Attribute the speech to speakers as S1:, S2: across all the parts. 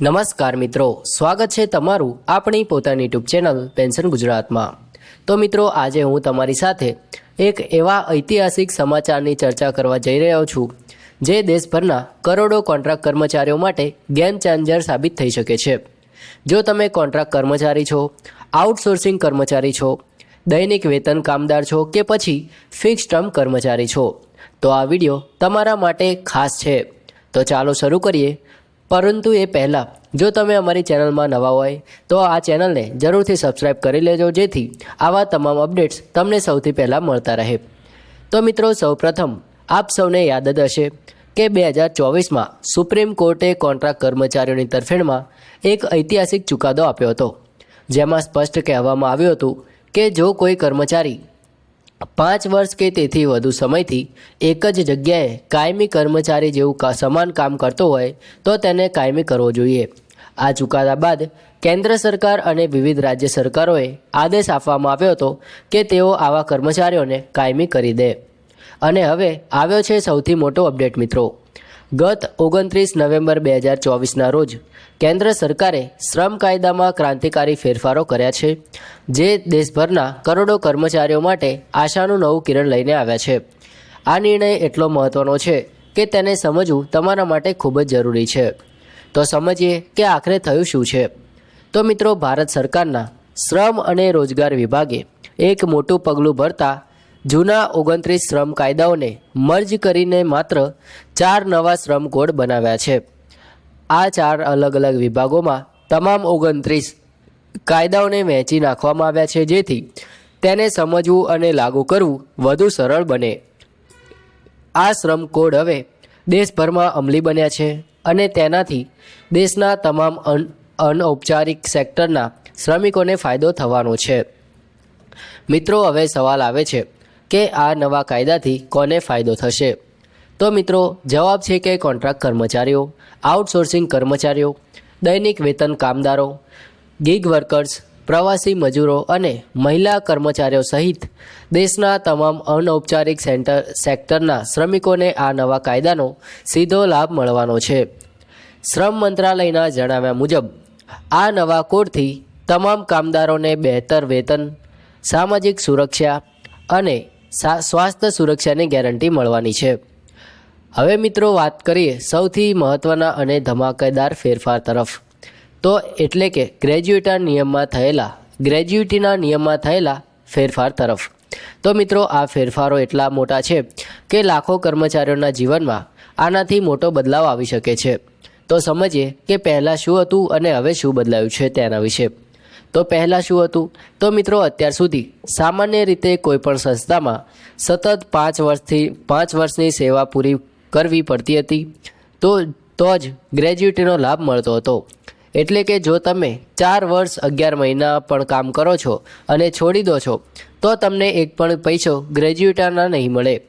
S1: નમસ્કાર મિત્રો, સ્વાગત છે તમારું આપણી પોતાની યુટ્યુબ ચેનલ પેન્શન ગુજરાતમાં. તો મિત્રો, આજે હું તમારી સાથે એક એવા ઐતિહાસિક સમાચારની ચર્ચા કરવા જઈ રહ્યો છું, જે દેશભરના કરોડો કોન્ટ્રાક્ટ કર્મચારીઓ માટે ગેમ ચેન્જર સાબિત થઈ શકે છે. જો તમે કોન્ટ્રાક્ટ કર્મચારી છો, આઉટસોર્સિંગ કર્મચારી છો, દૈનિક વેતન કામદાર છો કે પછી ફિક્સ ટર્મ કર્મચારી છો, તો આ વીડિયો તમારા માટે ખાસ છે. તો ચાલો શરૂ કરીએ પરંતુ એ પહેલાં, જો તમે અમારી ચેનલમાં નવા હોય, તો આ ચેનલને જરૂરથી સબસ્ક્રાઇબ કરી લેજો, જેથી આવા તમામ અપડેટ્સ તમને સૌથી પહેલાં મળતા રહે. તો મિત્રો, સૌપ્રથમ આપ સૌને યાદ જ હશે કે બે હજાર ચોવીસમાં સુપ્રીમ કોર્ટે કોન્ટ્રાક્ટ કર્મચારીઓની તરફેણમાં એક ઐતિહાસિક ચુકાદો આપ્યો હતો, જેમાં સ્પષ્ટ કહેવામાં આવ્યું હતું કે જો કોઈ કર્મચારી પાંચ વર્ષ કે તેથી વધુ સમયથી એક જ જગ્યાએ કાયમી કર્મચારી જેવું સમાન કામ કરતો હોય તો તેને કાયમી કરવો જોઈએ. આ ચુકાદા બાદ કેન્દ્ર સરકાર અને વિવિધ રાજ્ય સરકારોએ આદેશ આપવામાં આવ્યો હતો કે તેઓ આવા કર્મચારીઓને કાયમી કરી દે. અને હવે આવ્યો છે સૌથી મોટો અપડેટ મિત્રો. ગત ઓગણત્રીસ નવેમ્બર બે હજાર ચોવીસના રોજ કેન્દ્ર સરકારે શ્રમ કાયદામાં ક્રાંતિકારી ફેરફારો કર્યા છે, જે દેશભરના કરોડો કર્મચારીઓ માટે આશાનું નવું કિરણ લઈને આવ્યા છે. આ નિર્ણય એટલો મહત્વનો છે કે તેને સમજવું તમારા માટે ખૂબ જ જરૂરી છે. તો સમજીએ કે આખરે થયું શું છે? તો મિત્રો, ભારત સરકારના શ્રમ અને રોજગાર વિભાગે એક મોટું પગલું ભરતા જૂના ઓગણત્રીસ શ્રમ કાયદાઓને મર્જ કરીને માત્ર ચાર નવા શ્રમ કોડ બનાવ્યા છે. આ ચાર અલગ અલગ વિભાગોમાં તમામ ઓગણત્રીસ કાયદાઓને વહેંચી નાખવામાં આવ્યા છે જેથી તેને સમજવું અને લાગુ કરવું વધુ સરળ બને. આ શ્રમ કોડ હવે દેશભરમાં અમલી બન્યા છે અને તેનાથી દેશના તમામ અન- અનૌપચારિક સેક્ટરના શ્રમિકોને ફાયદો થવાનો છે. મિત્રો, હવે સવાલ આવે છે. કે આ નવા કાયદાથી કોને ફાયદો થશે? તો મિત્રો, જવાબ છે કે કોન્ટ્રાક્ટ કર્મચારીઓ, આઉટસોર્સિંગ કર્મચારીઓ, દૈનિક વેતન કામદારો ગીગ વર્કર્સ પ્રવાસી મજૂરો અને મહિલા કર્મચારીઓ સહિત દેશના તમામ અનૌપચારિક સેન્ટર, સેક્ટરના શ્રમિકોને આ નવા કાયદાનો સીધો લાભ મળવાનો છે. શ્રમ મંત્રાલયના જણાવ્યા મુજબ, આ નવા કોડથી તમામ કામદારોને બહેતર વેતન, સામાજિક સુરક્ષા અને સ્વાસ્થ્ય સુરક્ષાની ગેરંટી મળવાની છે. હવે મિત્રો વાત કરીએ સૌથી મહત્ત્વના અને ધમાકેદાર ફેરફાર તરફ. તો એટલે કે ગ્રેજ્યુએટના નિયમમાં થયેલા, ગ્રેજ્યુએટીના નિયમમાં થયેલા ફેરફાર તરફ. તો મિત્રો આ ફેરફારો એટલા મોટા છે કે લાખો કર્મચારીઓના જીવનમાં આનાથી મોટો બદલાવ આવી શકે છે. તો સમજીએ કે પહેલાં શું હતું અને હવે શું બદલાયું છે તેના વિશે. તો પહેલાં શું હતું? તો મિત્રો અત્યાર સુધી સામાન્ય રીતે કોઈપણ સંસ્થામાં સતત પાંચ વર્ષથી પાંચ વર્ષની સેવા પૂરી કરવી પડતી હતી. તો તો જ ગ્રેજ્યુએટીનો લાભ મળતો હતો. એટલે કે જો તમે ચાર વર્ષ અગિયાર મહિના પણ કામ કરો છો અને છોડી દો છો, તો તમને એક પણ પૈસો ગ્રેજ્યુએટના નહીં મળે.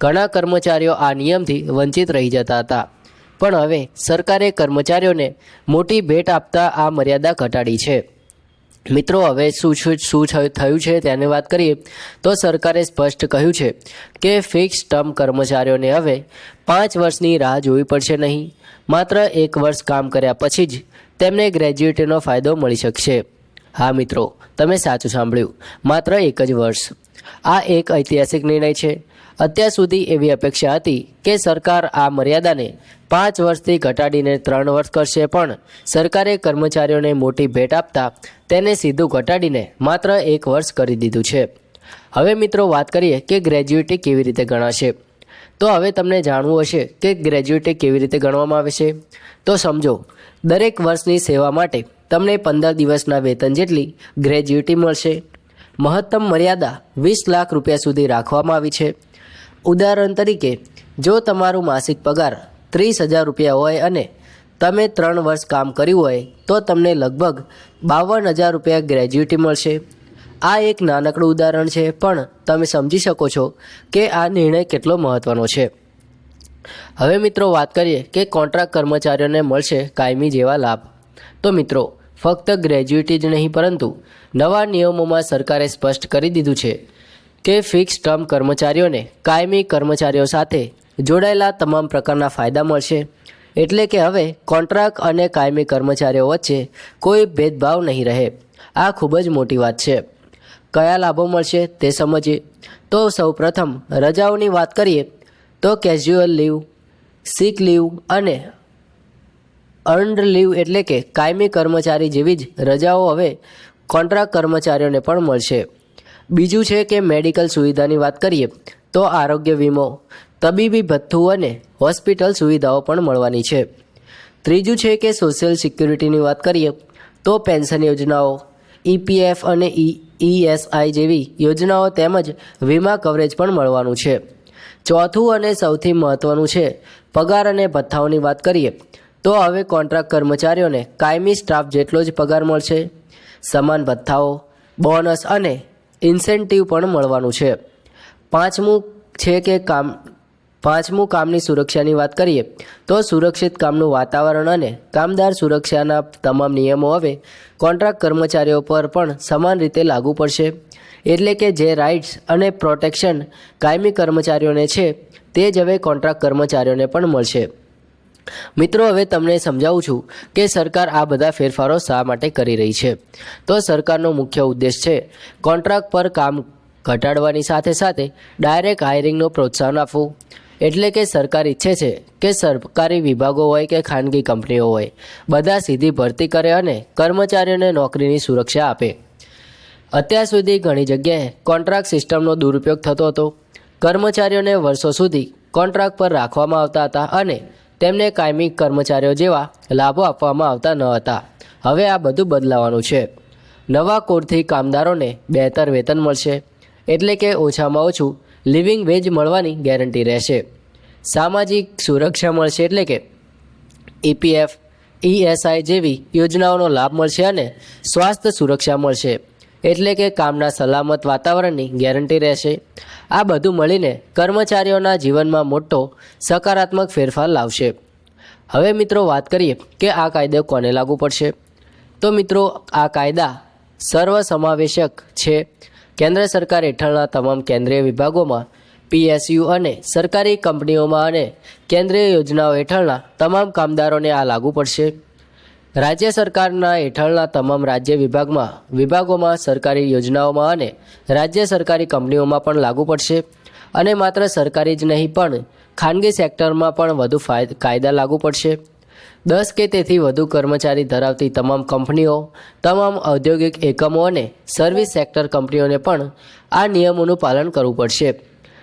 S1: ઘણા કર્મચારીઓ આ નિયમથી વંચિત રહી જતા હતા. પણ હવે સરકારે કર્મચારીઓને મોટી ભેટ આપતા આ મર્યાદા ઘટાડી છે. મિત્રો, હવે શું શું થયું છે તેની વાત કરીએ તો સરકારે સ્પષ્ટ કહ્યું છે કે ફિક્સ ટર્મ કર્મચારીઓને હવે પાંચ વર્ષની રાહ જોવી પડશે નહીં. માત્ર એક વર્ષ કામ કર્યા પછી જ તેમને ગ્રેજ્યુએટીનો ફાયદો મળી શકશે. હા મિત્રો, તમે સાચું સાંભળ્યું. માત્ર એક જ વર્ષ. આ એક ઐતિહાસિક નિર્ણય છે. અત્યાર સુધી એવી અપેક્ષા હતી કે સરકાર આ મર્યાદાને પાંચ વર્ષથી ઘટાડીને ત્રણ વર્ષ કરશે, પણ સરકારે કર્મચારીઓને મોટી ભેટ આપતા તેને સીધું ઘટાડીને માત્ર એક વર્ષ કરી દીધું છે. હવે મિત્રો વાત કરીએ કે ગ્રેજ્યુએટી કેવી રીતે ગણાશે? તો હવે તમને જાણવું હશે કે ગ્રેજ્યુએટી કેવી રીતે ગણવામાં આવે છે. તો સમજો, દરેક વર્ષની સેવા માટે તમને પંદર દિવસના વેતન જેટલી ગ્રેજ્યુએટી મળશે. મહત્તમ મર્યાદા વીસ લાખ રૂપિયા સુધી રાખવામાં આવી છે. ઉદાહરણ તરીકે, જો તમારું માસિક પગાર ત્રીસ હજાર રૂપિયા હોય અને તમે ત્રણ વર્ષ કામ કર્યું હોય, તો તમને લગભગ બાવન હજાર રૂપિયા ગ્રેજ્યુટી મળશે. આ એક નાનકડું ઉદાહરણ છે, પણ તમે સમજી શકો છો કે આ નિર્ણય કેટલો મહત્ત્વનો છે. હવે મિત્રો વાત કરીએ કે કોન્ટ્રાક્ટ કર્મચારીઓને મળશે કાયમી જેવા લાભ. તો મિત્રો, ફક્ત ગ્રેજ્યુએટી જ નહીં, પરંતુ નવા નિયમોમાં સરકારે સ્પષ્ટ કરી દીધું છે કે ફિક્સ ટર્મ કર્મચારીઓને કાયમી કર્મચારીઓ સાથે જોડાયેલા તમામ પ્રકારના ફાયદા મળશે. એટલે કે હવે કોન્ટ્રાક્ટ અને કાયમી કર્મચારીઓ વચ્ચે કોઈ ભેદભાવ નહીં રહે. આ ખૂબ જ મોટી વાત છે. કયા લાભો મળશે તે સમજીએ. તો સૌપ્રથમ રજાઓની વાત કરીએ, તો કેઝ્યુઅલ લીવ સિક લીવ અને અર્ન્ડ લીવ એટલે કે કાયમી કર્મચારી જેવી જ રજાઓ હવે કોન્ટ્રાક્ટ કર્મચારીઓને પણ મળશે. બીજું છે કે મેડિકલ સુવિધાની વાત કરીએ, તો આરોગ્ય વીમો, તબીબી ભથ્થું અને હોસ્પિટલ સુવિધાઓ પણ મળવાની છે. ત્રીજું છે કે સોશિયલ સિક્યુરિટીની વાત કરીએ, તો પેન્શન યોજનાઓ, ઈપીએફ અને ઈએસઆઈ જેવી યોજનાઓ તેમજ વીમા કવરેજ પણ મળવાનું છે. ચોથું અને સૌથી મહત્ત્વનું છે, પગાર અને ભથ્થાઓની વાત કરીએ, તો હવે કોન્ટ્રાક્ટ કર્મચારીઓને કાયમી સ્ટાફ જેટલો જ પગાર મળશે. સમાન ભથ્થાઓ, બોનસ અને ઇન્સેન્ટિવ પણ મળવાનું છે. પાંચમું છે કે કામ, પાંચમું કામની સુરક્ષાની વાત કરીએ, તો સુરક્ષિત કામનું વાતાવરણ અને કામદાર સુરક્ષાના તમામ નિયમો હવે કોન્ટ્રાક્ટ કર્મચારીઓ પર પણ સમાન રીતે લાગુ પડશે. એટલે કે જે રાઇટ્સ અને પ્રોટેક્શન કાયમી કર્મચારીઓને છે, તે જ હવે કોન્ટ્રાક્ટ કર્મચારીઓને પણ મળશે. મિત્રો, હવે તમને સમજાવું છું કે સરકાર આ બધા ફેરફારો શા માટે કરી રહી છે. તો સરકારનો મુખ્ય ઉદ્દેશ છે, કોન્ટ્રાક્ટ પર કામ ઘટાડવાની સાથે સાથે ડાયરેક્ટ હાયરિંગનું પ્રોત્સાહન આપવું. એટલે કે સરકાર ઈચ્છે છે કે સરકારી વિભાગો હોય કે ખાનગી કંપનીઓ હોય, બધા સીધી ભરતી કરે અને કર્મચારીઓને નોકરીની સુરક્ષા આપે. અત્યાર સુધી ઘણી જગ્યાએ કોન્ટ્રાક્ટ સિસ્ટમનો દુરુપયોગ થતો હતો. કર્મચારીઓને વર્ષો સુધી કોન્ટ્રાક્ટ પર રાખવામાં આવતા હતા અને તેમને કાયમી કર્મચારીઓ જેવા લાભો આપવામાં આવતા ન હતા. હવે આ બધું બદલાવાનું છે. નવા કોડથી કામદારોને બહેતર વેતન મળશે. એટલે કે ઓછામાં ઓછું લિવિંગ વેજ મળવાની ગેરંટી રહેશે. સામાજિક સુરક્ષા મળશે એટલે કે ઈપીએફ, ઈએસઆઈ જેવી યોજનાઓનો લાભ મળશે અને સ્વાસ્થ્ય સુરક્ષા મળશે. એટલે કે કામના સલામત વાતાવરણની ગેરંટી રહેશે. આ બધું મળીને કર્મચારીઓના જીવનમાં મોટો સકારાત્મક ફેરફાર લાવશે. હવે મિત્રો વાત કરીએ કે આ કાયદો કોને લાગુ પડશે? તો મિત્રો, આ કાયદા સર્વસમાવેશક છે. કેન્દ્ર સરકાર હેઠળના તમામ કેન્દ્રીય વિભાગોમાં, પીએસયુ અને સરકારી કંપનીઓમાં અને કેન્દ્રીય યોજનાઓ હેઠળના તમામ કામદારોને આ લાગુ પડશે. રાજ્ય સરકારના હેઠળના તમામ રાજ્ય વિભાગમાં, વિભાગોમાં સરકારી યોજનાઓમાં અને રાજ્ય સરકારી કંપનીઓમાં પણ લાગુ પડશે. અને માત્ર સરકારી જ નહીં, પણ ખાનગી સેક્ટરમાં પણ વધુ કાયદા લાગુ પડશે. દસ કે તેથી વધુ કર્મચારી ધરાવતી તમામ કંપનીઓ, તમામ ઔદ્યોગિક એકમો અને સર્વિસ સેક્ટર કંપનીઓને પણ આ નિયમોનું પાલન કરવું પડશે.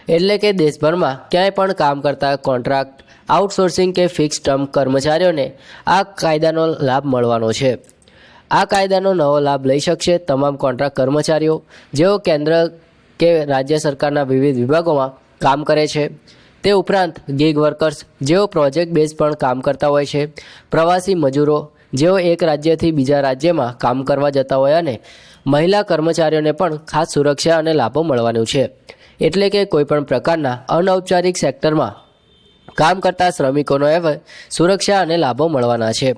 S1: એટલે કે દેશભરમાં ક્યાંય પણ કામ કરતા કોન્ટ્રાક્ટ આઉટસોર્સિંગ કે ફિક્સ ટર્મ કર્મચારીઓને આ કાયદાનો લાભ મળવાનો છે. આ કાયદાનો નવો લાભ લઈ શકશે તમામ કોન્ટ્રાક્ટ કર્મચારીઓ, જેઓ કેન્દ્ર કે રાજ્ય સરકારના વિવિધ વિભાગોમાં કામ કરે છે. તે ઉપરાંત ગીગ વર્કર્સ જેઓ પ્રોજેક્ટ બેઝ પણ કામ કરતા હોય છે. પ્રવાસી મજૂરો, જેઓ એક રાજ્યથી બીજા રાજ્યમાં કામ કરવા જતા હોય અને મહિલા કર્મચારીઓને પણ ખાસ સુરક્ષા અને લાભો મળવાનું છે. એટલે કે કોઈપણ પ્રકારના અનૌપચારિક સેક્ટરમાં કામ કરતા શ્રમિકોનો હવે સુરક્ષા અને લાભો મળવાના છે.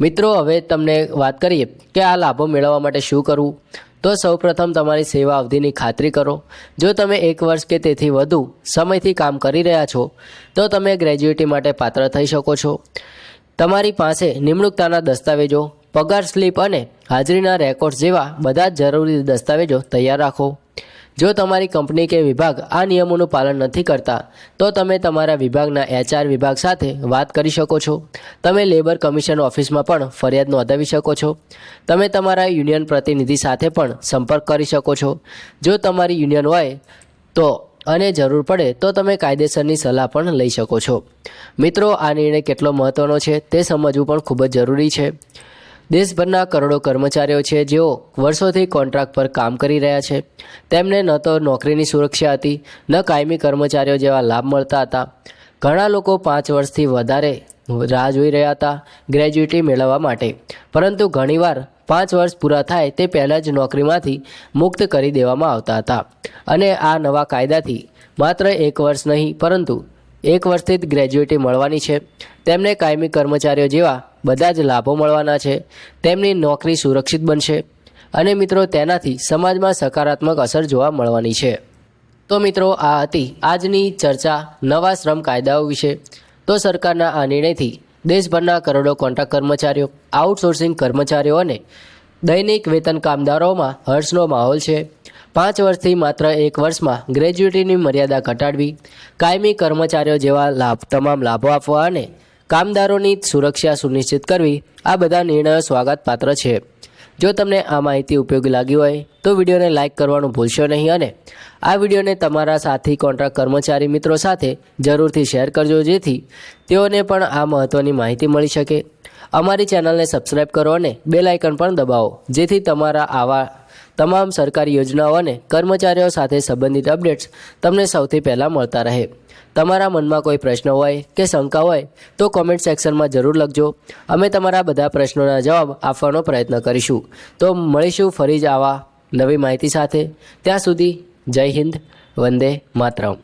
S1: મિત્રો, હવે તમને વાત કરીએ કે આ લાભો મેળવવા માટે શું કરવું? તો સૌપ્રથમ તમારી સેવા અવધિની ખાતરી કરો. જો તમે એક વર્ષ કે તેથી વધુ સમયથી કામ કરી રહ્યા છો, તો તમે ગ્રેજ્યુએટી માટે પાત્ર થઈ શકો છો. તમારી પાસે નિમણૂકતાના દસ્તાવેજો, પગાર સ્લીપ અને હાજરીના રેકોર્ડ્સ જેવા બધા જ જરૂરી દસ્તાવેજો તૈયાર રાખો. જો તમારી કંપની કે વિભાગ આ નિયમોનું પાલન નથી કરતા, તો તમે તમારા વિભાગના એચઆર વિભાગ સાથે વાત કરી શકો છો. તમે લેબર કમિશન ઓફિસમાં પણ ફરિયાદ નોંધાવી શકો છો. તમે તમારા યુનિયન પ્રતિનિધિ સાથે પણ સંપર્ક કરી શકો છો. જો તમારી યુનિયન હોય તો અને જરૂર પડે તો તમે કાયદેસરની સલાહ પણ લઈ શકો છો. મિત્રો, આ નિર્ણય કેટલો મહત્ત્વનો છે તે સમજવું પણ ખૂબ જ જરૂરી છે. દેશભરના કરોડો કર્મચારીઓ છે, જેઓ વર્ષોથી કોન્ટ્રાક્ટ પર કામ કરી રહ્યા છે. તેમને ન તો નોકરીની સુરક્ષા હતી, ન કાયમી કર્મચારીઓ જેવા લાભ મળતા હતા. ઘણા લોકો પાંચ વર્ષથી વધારે રાહ જોઈ રહ્યા હતા ગ્રેજ્યુટી મેળવવા માટે. પરંતુ ઘણીવાર પાંચ વર્ષ પૂરા થાય તે પહેલાં જ નોકરીમાંથી મુક્ત કરી દેવામાં આવતા હતા. અને આ નવા કાયદાથી માત્ર એક વર્ષ નહીં, પરંતુ એક વર્ષથી જ ગ્રેજ્યુએટી મળવાની છે. તેમને કાયમી કર્મચારીઓ જેવા બધા જ લાભો મળવાના છે. તેમની નોકરી સુરક્ષિત બનશે અને મિત્રો તેનાથી સમાજમાં સકારાત્મક અસર જોવા મળવાની છે. તો મિત્રો, આ હતી આજની ચર્ચા નવા શ્રમ કાયદાઓ વિશે. તો સરકારના આ નિર્ણયથી દેશભરના કરોડો કોન્ટ્રાક્ટ કર્મચારીઓ, આઉટસોર્સિંગ કર્મચારીઓ અને દૈનિક વેતન કામદારોમાં હર્ષનો માહોલ છે. પાંચ વર્ષથી માત્ર એક વર્ષમાં ગ્રેજ્યુએટીની મર્યાદા ઘટાડવી, કાયમી કર્મચારીઓ જેવા લાભ, તમામ લાભો આપવા અને કામદારોની સુરક્ષા સુનિશ્ચિત કરવી આ બધા નિર્ણયો સ્વાગત પાત્ર છે. જો તમને આ માહિતી ઉપયોગી લાગી હોય, તો વિડીયોને લાઇક કરવાનું ભૂલશો નહીં અને આ વિડીયોને તમારા સાથી, કોન્ટ્રાક્ટ કર્મચારી મિત્રો સાથે જરૂરથી શેર કરજો જેથી તેઓને પણ આ મહત્ત્વની માહિતી મળી શકે. અમારી ચેનલને સબસ્ક્રાઇબ કરો અને બેલ આઇકન પણ દબાવો, જેથી તમારા આવા તમામ સરકારી યોજનાઓ અને કર્મચારીઓ સાથે સંબંધિત અપડેટ્સ તમને સૌથી પહેલાં મળતા રહે. તમારા મનમાં કોઈ પ્રશ્ન હોય કે શંકા હોય, તો કોમેન્ટ સેક્શનમાં જરૂર લખજો. અમે તમારા બધા પ્રશ્નોના જવાબ આપવાનો પ્રયત્ન કરીશું. તો મળીશું ફરી જ આવા નવી માહિતી સાથે. ત્યાં સુધી જય હિન્દ, વંદે માતરમ.